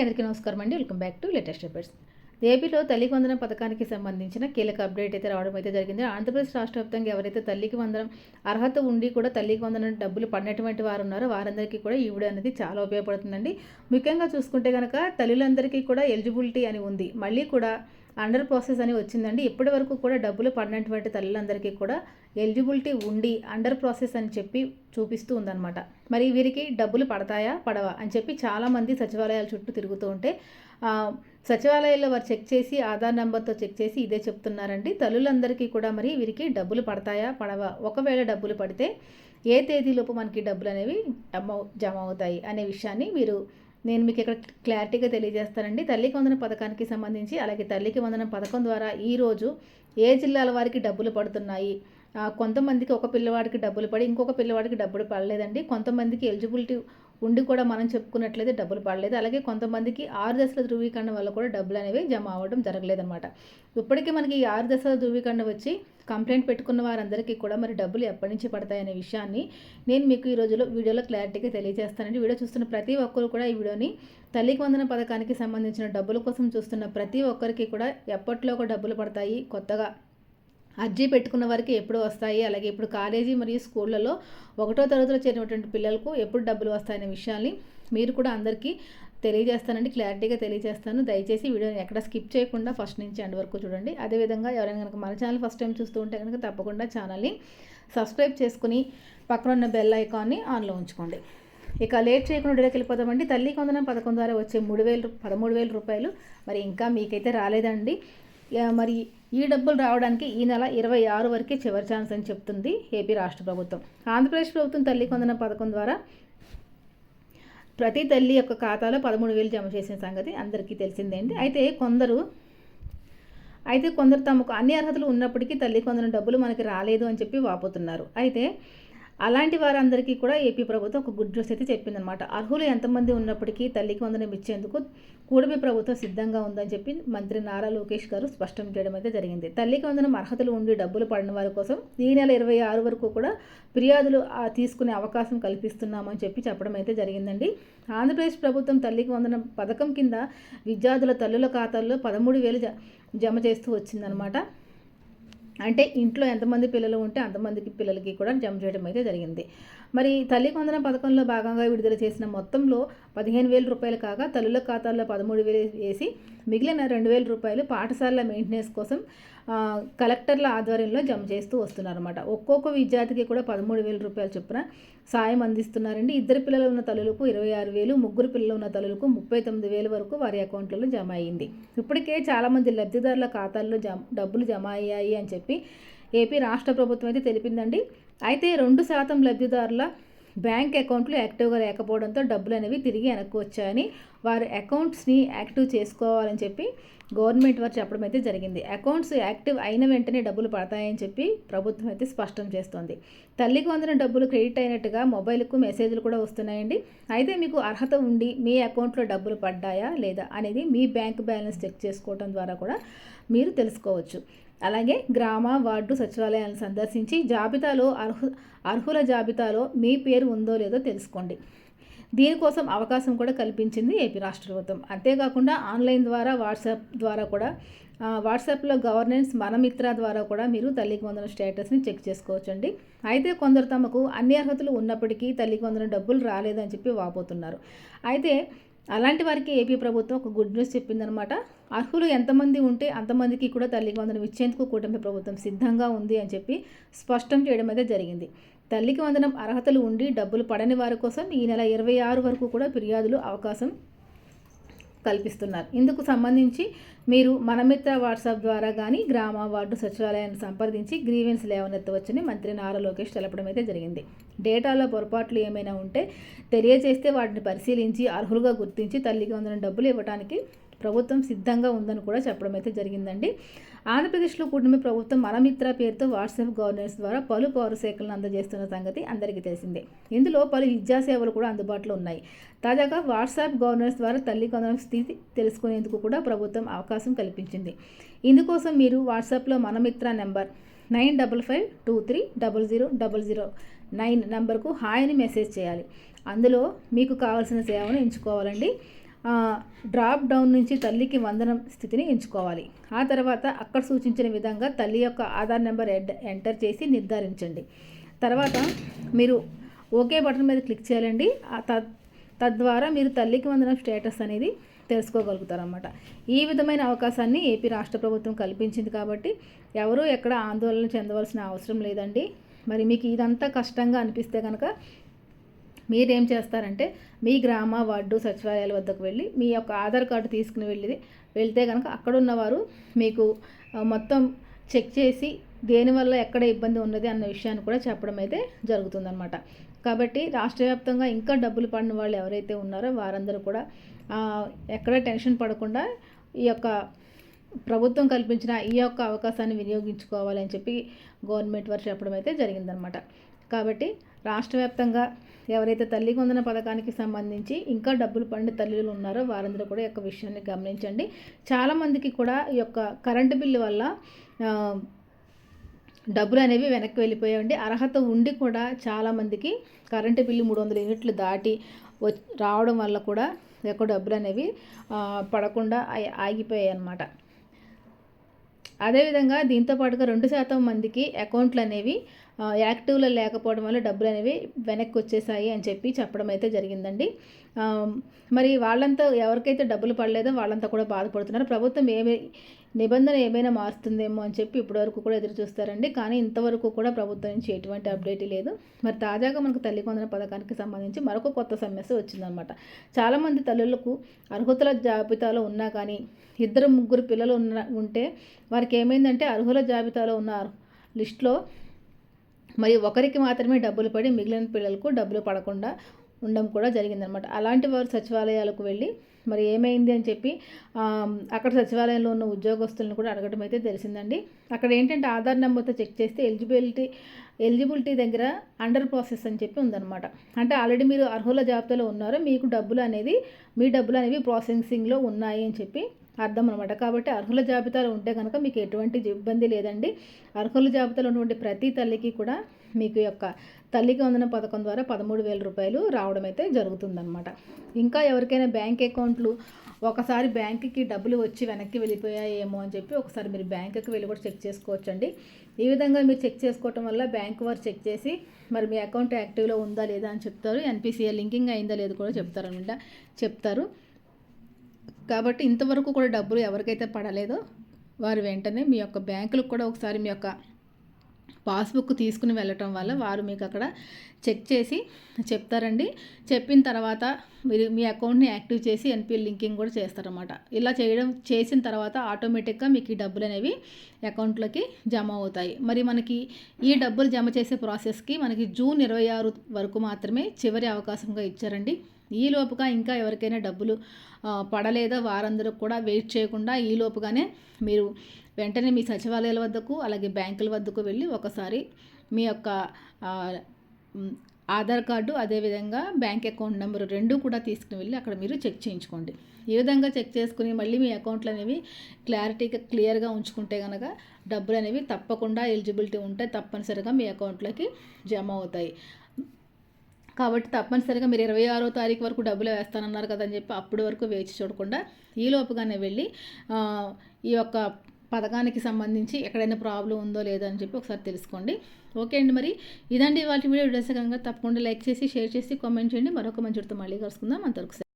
అందరికీ నమస్కారం అండి. Welcome back to latest updates. ఏపీలో తల్లికి వందనం పథకానికి సంబంధించిన కీలక అప్డేట్ అయితే రావడం అయితే జరిగింది. ఆంధ్రప్రదేశ్ రాష్ట్ర వ్యాప్తంగా ఎవరైతే తల్లికి వందనం అర్హత ఉండి కూడా తల్లికి వందనం డబ్బులు పడినటువంటి వారు ఉన్నారో వారందరికీ కూడా ఈ వీడియో అనేది చాలా ఉపయోగపడుతుందండి. ముఖ్యంగా చూసుకుంటే కనుక తల్లులందరికీ కూడా ఎలిజిబిలిటీ అని ఉంది. మళ్ళీ కూడా అండర్ ప్రాసెస్ అని వచ్చిందండి. ఇప్పటి వరకు కూడా డబ్బులు పడినటువంటి తల్లులందరికీ కూడా ఎలిజిబిలిటీ ఉండి అండర్ ప్రాసెస్ అని చెప్పి చూపిస్తూ ఉందన్నమాట. మరి వీరికి డబ్బులు పడతాయా? పడవా? అని చెప్పి చాలామంది సచివాలయాల చుట్టూ తిరుగుతూ ఉంటే సచివాలయాల్లో వారు చెక్ చేసి ఆధార్ నెంబర్తో చెక్ చేసి ఇదే చెప్తున్నారండి. తల్లులందరికీ కూడా మరి వీరికి డబ్బులు పడతాయా? పడవా? ఒకవేళ డబ్బులు పడితే ఏ తేదీలోపు మనకి డబ్బులు అనేవి జమ జమ అవుతాయి అనే విషయాన్ని మీరు నేను మీకు ఇక్కడ క్లారిటీగా తెలియజేస్తానండి. తల్లికి వందన పథకానికి సంబంధించి అలాగే తల్లికి వందన పథకం ద్వారా ఈరోజు ఏ జిల్లాల వారికి డబ్బులు పడుతున్నాయి? కొంతమందికి ఒక పిల్లవాడికి డబ్బులు పడి ఇంకొక పిల్లవాడికి డబ్బులు పడలేదండి. కొంతమందికి ఎలిజిబిలిటీ ఉండి కూడా మనం చెప్పుకున్నట్లయితే డబ్బులు పడలేదు. అలాగే కొంతమందికి ఆరు దశల ధృవీకరణ వల్ల కూడా డబ్బులు అనేవి జమ అవ్వడం జరగలేదన్నమాట. ఇప్పటికీ మనకి ఈ ఆరు దశల ధృవీకరణ వచ్చి కంప్లైంట్ పెట్టుకున్న వారందరికీ కూడా మరి డబ్బులు ఎప్పటి నుంచి పడతాయనే విషయాన్ని నేను మీకు ఈ రోజులో వీడియోలో క్లారిటీగా తెలియజేస్తానండి. వీడియో చూస్తున్న ప్రతి ఒక్కరు కూడా ఈ వీడియోని తల్లికి వందన పథకానికి సంబంధించిన డబ్బుల కోసం చూస్తున్న ప్రతి ఒక్కరికి కూడా ఎప్పట్లో ఒక డబ్బులు పడతాయి. కొత్తగా అర్జీ పెట్టుకున్న వారికి ఎప్పుడు వస్తాయి? అలాగే ఇప్పుడు కాలేజీ మరియు స్కూళ్ళలో ఒకటో తరగతిలో చేరినటువంటి పిల్లలకు ఎప్పుడు డబ్బులు వస్తాయనే విషయాన్ని మీరు కూడా అందరికీ తెలియజేస్తానండి క్లారిటీగా తెలియజేస్తాను. దయచేసి వీడియోని ఎక్కడ స్కిప్ చేయకుండా ఫస్ట్ నుంచి ఎండ్ వరకు చూడండి. అదేవిధంగా ఎవరైనా కనుక మన ఛానల్ ఫస్ట్ టైం చూస్తూ ఉంటే కనుక తప్పకుండా ఛానల్ని సబ్స్క్రైబ్ చేసుకుని పక్కన ఉన్న బెల్ ఐకాన్ని ఆన్లో ఉంచుకోండి. ఇక లేట్ చేయకుండా వీడియోకి వెళ్ళిపోతామండి తల్లి కొందనం పథకం ద్వారా వచ్చే మూడు వేలు పదమూడు వేల రూపాయలు. మరి ఇంకా మీకైతే రాలేదండి. మరి ఈ డబ్బులు రావడానికి ఈ నెల ఇరవై ఆరు వరకే చివరి ఛాన్స్ అని చెప్తుంది ఏపీ రాష్ట్ర ప్రభుత్వం. ఆంధ్రప్రదేశ్ ప్రభుత్వం తల్లి కొందన పథకం ద్వారా ప్రతి తల్లి యొక్క ఖాతాలో పదమూడు వేలు జమ చేసిన సంగతి అందరికీ తెలిసిందే అండి అయితే కొందరు అయితే కొందరు తమకు అన్ని అర్హతలు ఉన్నప్పటికీ తల్లి కొందరు డబ్బులు మనకి రాలేదు అని చెప్పి వాపోతున్నారు. అయితే అలాంటి వారందరికీ కూడా ఏపీ ప్రభుత్వం ఒక గుడ్ న్యూస్ అయితే చెప్పిందనమాట అర్హులు ఎంతమంది ఉన్నప్పటికీ తల్లికి వందనం ఇచ్చేందుకు కూడమి ప్రభుత్వం సిద్ధంగా ఉందని చెప్పి మంత్రి నారా లోకేష్ గారు స్పష్టం చేయడం అయితే జరిగింది. తల్లికి వందనం అర్హతలు ఉండి డబ్బులు పడిన వారి కోసం ఈ నెల ఇరవై ఆరు వరకు కూడా ఫిర్యాదులు తీసుకునే అవకాశం కల్పిస్తున్నామని చెప్పి చెప్పడం అయితే జరిగిందండి. ఆంధ్రప్రదేశ్ ప్రభుత్వం తల్లికి వందనం పథకం కింద విద్యార్థుల తల్లుల ఖాతాల్లో పదమూడు వేలు జ- జమ చేస్తూ వచ్చిందనమాట అంటే ఇంట్లో ఎంతమంది పిల్లలు ఉంటే అంతమందికి పిల్లలకి కూడా జమ చేయడం అయితే జరిగింది. మరి తల్లి కొందన పథకంలో భాగంగా విడుదల చేసిన మొత్తంలో పదిహేను వేల రూపాయలు కాగా తల్లుల ఖాతాల్లో పదమూడు వేలు వేసి మిగిలిన రెండు వేల రూపాయలు పాఠశాలల మెయింటెనెన్స్ కోసం కలెక్టర్ల ఆధ్వర్యంలో జమ చేస్తూ వస్తున్నారన్నమాట. ఒక్కొక్క విద్యార్థికి కూడా పదమూడు వేల రూపాయలు చొప్పున సాయం అందిస్తున్నారండి. ఇద్దరు పిల్లలు ఉన్న తల్లులకు ఇరవై ఆరు వేలు ముగ్గురు పిల్లలు ఉన్న తల్లులకు ముప్పై తొమ్మిది వేల వరకు వారి అకౌంట్లలో జమ అయ్యింది ఇప్పటికే చాలామంది లబ్ధిదారుల ఖాతాల్లో జమ డబ్బులు జమ అయ్యాయి అని చెప్పి ఏపీ రాష్ట్ర ప్రభుత్వం అయితే తెలిపిందండి. అయితే రెండు శాతం లబ్ధిదారుల బ్యాంక్ అకౌంట్లు యాక్టివ్గా లేకపోవడంతో డబ్బులు అనేవి తిరిగి వెనక్కి వచ్చాయని వారి అకౌంట్స్ని యాక్టివ్ చేసుకోవాలని చెప్పి గవర్నమెంట్ వారు చెప్పడం అయితే జరిగింది. అకౌంట్స్ యాక్టివ్ అయిన వెంటనే డబ్బులు పడతాయని చెప్పి ప్రభుత్వం అయితే స్పష్టం చేస్తోంది. తల్లికి వందిన డబ్బులు క్రెడిట్ అయినట్టుగా మొబైల్కు మెసేజ్లు కూడా వస్తున్నాయండి. అయితే మీకు అర్హత ఉండి మీ అకౌంట్లో డబ్బులు పడ్డాయా లేదా అనేది మీ బ్యాంక్ బ్యాలెన్స్ చెక్ చేసుకోవడం ద్వారా కూడా మీరు తెలుసుకోవచ్చు. అలాగే గ్రామ వార్డు సచివాలయాలను సందర్శించి జాబితాలో అర్హు అర్హుల జాబితాలో మీ పేరు ఉందో లేదో తెలుసుకోండి. దీనికోసం అవకాశం కూడా కల్పించింది ఏపీ రాష్ట్ర ప్రభుత్వం అంతేకాకుండా ఆన్లైన్ ద్వారా వాట్సాప్ ద్వారా కూడా వాట్సాప్లో గవర్నెన్స్ మనమిత్ర ద్వారా కూడా మీరు తల్లికి వందన స్టేటస్ని చెక్ చేసుకోవచ్చండి. అయితే కొందరు తమకు అన్ని అర్హతలు ఉన్నప్పటికీ తల్లికి వందన డబ్బులు రాలేదని చెప్పి వాపోతున్నారు. అయితే అలాంటి వారికి ఏపీ ప్రభుత్వం ఒక గుడ్ న్యూస్ చెప్పిందనమాట అర్హులు ఎంతమంది ఉంటే అంతమందికి కూడా తల్లికి వందనం ఇచ్చేందుకు కూటమి ప్రభుత్వం సిద్ధంగా ఉంది అని చెప్పి స్పష్టం చేయడం అయితే జరిగింది. తల్లికి వందనం అర్హతలు ఉండి డబ్బులు పడని వారి కోసం ఈ నెల ఇరవై ఆరు వరకు కూడా ఫిర్యాదులు అవకాశం కల్పిస్తున్నారు. ఇందుకు సంబంధించి మీరు మనమిత్ర వాట్సాప్ ద్వారా కానీ గ్రామ వార్డు సచివాలయాన్ని సంప్రదించి గ్రీవెన్స్ లేవనెత్తవచ్చని మంత్రి నారా లోకేష్ తెలపడం అయితే జరిగింది. డేటాలో పొరపాట్లు ఏమైనా ఉంటే తెలియజేస్తే వాటిని పరిశీలించి అర్హులుగా గుర్తించి తల్లికి వందన డబ్బులు ఇవ్వడానికి ప్రభుత్వం సిద్ధంగా ఉందని కూడా చెప్పడం అయితే జరిగిందండి. ఆంధ్రప్రదేశ్లో కూటమి ప్రభుత్వం మనమిత్ర పేరుతో వాట్సాప్ గవర్నెన్స్ ద్వారా పలు పౌర సేకలను అందజేస్తున్న సంగతి అందరికీ తెలిసిందే. ఇందులో పలు విద్యా సేవలు కూడా అందుబాటులో ఉన్నాయి. తాజాగా వాట్సాప్ గవర్నెన్స్ ద్వారా తల్లి స్థితి తెలుసుకునేందుకు కూడా ప్రభుత్వం అవకాశం కల్పించింది. ఇందుకోసం మీరు వాట్సాప్లో Manamitra number nine double five two three double zero double zero nine నెంబర్కు హాయ్ అని మెసేజ్ చేయాలి. అందులో మీకు కావాల్సిన సేవను ఎంచుకోవాలండి. డ్రాప్ డౌన్ నుంచి తల్లికి వందనం స్థితిని ఎంచుకోవాలి. ఆ తర్వాత అక్కడ సూచించిన విధంగా తల్లి యొక్క ఆధార్ నెంబర్ ఎంటర్ చేసి నిర్ధారించండి. తర్వాత మీరు ఓకే బటన్ మీద క్లిక్ చేయాలండి. తద్వారా మీరు తల్లికి వందనం స్టేటస్ అనేది తెలుసుకోగలుగుతారన్నమాట. ఈ విధమైన అవకాశాన్ని ఏపీ రాష్ట్ర ప్రభుత్వం కల్పించింది కాబట్టి ఎవరూ ఎక్కడ ఆందోళన చెందవలసిన అవసరం లేదండి. మరి మీకు ఇదంతా కష్టంగా అనిపిస్తే కనుక మీరేం చేస్తారంటే మీ గ్రామ వార్డు సచివాలయాల వద్దకు వెళ్ళి మీ యొక్క ఆధార్ కార్డు తీసుకుని వెళ్ళి వెళ్తే కనుక అక్కడ ఉన్నవారు మీకు మొత్తం చెక్ చేసి దేనివల్ల ఎక్కడ ఇబ్బంది ఉన్నది అన్న విషయాన్ని కూడా చెప్పడం అయితే జరుగుతుందన్నమాట. కాబట్టి రాష్ట్ర వ్యాప్తంగా ఇంకా డబ్బులు పడిన వాళ్ళు ఎవరైతే ఉన్నారో వారందరూ కూడా ఎక్కడ టెన్షన్ పడకుండా ఈ యొక్క ప్రభుత్వం కల్పించిన ఈ యొక్క అవకాశాన్ని వినియోగించుకోవాలని చెప్పి గవర్నమెంట్ వారు చెప్పడం అయితే జరిగిందనమాట కాబట్టి రాష్ట్ర వ్యాప్తంగా ఎవరైతే తల్లి కొందన పథకానికి సంబంధించి ఇంకా డబ్బులు పండి తల్లులు ఉన్నారో వారందరూ కూడా ఈ యొక్క విషయాన్ని గమనించండి. చాలామందికి కూడా ఈ యొక్క కరెంటు బిల్లు వల్ల డబ్బులు అనేవి వెనక్కి వెళ్ళిపోయాయండి. అర్హత ఉండి కూడా చాలామందికి కరెంటు బిల్లు మూడు వందల యూనిట్లు దాటి రావడం వల్ల కూడా ఎక్కువ డబ్బులు అనేవి పడకుండా ఆగిపోయాయి అన్నమాట అదేవిధంగా దీంతో పాటుగా రెండు శాతం మందికి అకౌంట్లు అనేవి యాక్టివ్లో లేకపోవడం వల్ల డబ్బులు అనేవి వెనక్కి వచ్చేసాయి అని చెప్పి చెప్పడం అయితే జరిగిందండి. మరి వాళ్ళంతా ఎవరికైతే డబ్బులు పడలేదో వాళ్ళంతా కూడా బాధపడుతున్నారు. ప్రభుత్వం ఏమి నిబంధన ఏమైనా మారుస్తుందేమో అని చెప్పి ఇప్పటివరకు కూడా ఎదురు చూస్తారండి. కానీ ఇంతవరకు కూడా ప్రభుత్వం నుంచి ఎటువంటి అప్డేట్ లేదు. మరి తాజాగా మనకు తల్లి కొందన పథకానికి సంబంధించి మరొక కొత్త సమస్య వచ్చిందనమాట చాలామంది తల్లులకు అర్హతల జాబితాలో ఉన్నా కానీ ఇద్దరు ముగ్గురు పిల్లలు ఉన్న ఉంటే వారికి ఏమైందంటే అర్హుల జాబితాలో ఉన్న లిస్ట్లో మరి ఒకరికి మాత్రమే డబ్బులు పడి మిగిలిన పిల్లలకు డబ్బులు పడకుండా ఉండడం కూడా జరిగిందనమాట అలాంటి వారు సచివాలయాలకు వెళ్ళి మరి ఏమైంది అని చెప్పి అక్కడ సచివాలయంలో ఉన్న ఉద్యోగస్తులను కూడా అడగడం అయితే తెలిసిందండి. అక్కడ ఏంటంటే ఆధార్ నెంబర్తో చెక్ చేస్తే ఎలిజిబిలిటీ ఎలిజిబిలిటీ దగ్గర అండర్ ప్రాసెస్ అని చెప్పి ఉందన్నమాట. అంటే ఆల్రెడీ మీరు అర్హుల జాబితాలో ఉన్నారు మీకు డబ్బులు అనేది మీ డబ్బులు అనేవి ప్రాసెసింగ్లో ఉన్నాయి అని చెప్పి అర్థం అనమాట కాబట్టి అర్హుల జాబితాలో ఉంటే కనుక మీకు ఎటువంటి ఇబ్బంది లేదండి. అర్హుల జాబితాలో ఉన్నటువంటి ప్రతి తల్లికి కూడా మీకు యొక్క తల్లికి వందన పథకం ద్వారా పదమూడు వేల రూపాయలు రావడం అయితే జరుగుతుందన్నమాట. ఇంకా ఎవరికైనా బ్యాంక్ అకౌంట్లు ఒకసారి బ్యాంకుకి డబ్బులు వచ్చి వెనక్కి వెళ్ళిపోయాయేమో అని చెప్పి ఒకసారి మీరు బ్యాంకుకి వెళ్ళి కూడా చెక్ చేసుకోవచ్చండి. ఈ విధంగా మీరు చెక్ చేసుకోవటం వల్ల బ్యాంక్ వారు చెక్ చేసి మరి మీ అకౌంట్ యాక్టివ్లో ఉందా లేదా అని చెప్తారు. ఎన్పిసిఐ లింకింగ్ అయిందా లేదు కూడా చెప్తారనమాట చెప్తారు. కాబట్టి ఇంతవరకు కూడా డబ్బులు ఎవరికైతే పడలేదో వారు వెంటనే మీ యొక్క బ్యాంకులకు కూడా ఒకసారి మీ యొక్క పాస్బుక్ తీసుకుని వెళ్ళటం వల్ల వారు మీకు అక్కడ చెక్ చేసి చెప్తారండి. చెప్పిన తర్వాత మీరు మీ అకౌంట్ని యాక్టివ్ చేసి ఎన్పిఎల్ లింకింగ్ కూడా చేస్తారన్నమాట. ఇలా చేయడం చేసిన తర్వాత ఆటోమేటిక్గా మీకు ఈ డబ్బులు అనేవి అకౌంట్లోకి జమ అవుతాయి. మరి మనకి ఈ డబ్బులు జమ చేసే ప్రాసెస్కి మనకి జూన్ ఇరవై ఆరు వరకు మాత్రమే చివరి అవకాశంగా ఇచ్చారండి. ఈ లోపుగా ఇంకా ఎవరికైనా డబ్బులు పడలేదో వారందరూ కూడా వెయిట్ చేయకుండా ఈ లోపుగానే మీరు వెంటనే మీ సచివాలయాల వద్దకు అలాగే బ్యాంకుల వద్దకు వెళ్ళి ఒకసారి మీ యొక్క ఆధార్ కార్డు అదేవిధంగా బ్యాంక్ అకౌంట్ నెంబర్ రెండు కూడా తీసుకుని వెళ్ళి అక్కడ మీరు చెక్ చేయించుకోండి. ఈ విధంగా చెక్ చేసుకుని మళ్ళీ మీ అకౌంట్లు అనేవి క్లారిటీగా క్లియర్గా ఉంచుకుంటే కనుక డబ్బులు అనేవి తప్పకుండా ఎలిజిబిలిటీ ఉంటే తప్పనిసరిగా మీ అకౌంట్లోకి జమ అవుతాయి. కాబట్టి తప్పనిసరిగా మీరు ఇరవై ఆరో తారీఖు వరకు డబ్బులు వేస్తానన్నారు కదని చెప్పి అప్పటి వరకు వేచి చూడకుండా ఈ లోపుగానే వెళ్ళి ఈ యొక్క పథకానికి సంబంధించి ఎక్కడైనా ప్రాబ్లం ఉందో లేదో అని చెప్పి ఒకసారి తెలుసుకోండి. ఓకే అండి మరి. ఇదండి వాటి వీడియో. వీడియోస్ కనుక తప్పకుండా లైక్ చేసి షేర్ చేసి కామెంట్ చేయండి. మరొక మంచి మళ్ళీ కలుసుకుందాం. అంతవరకు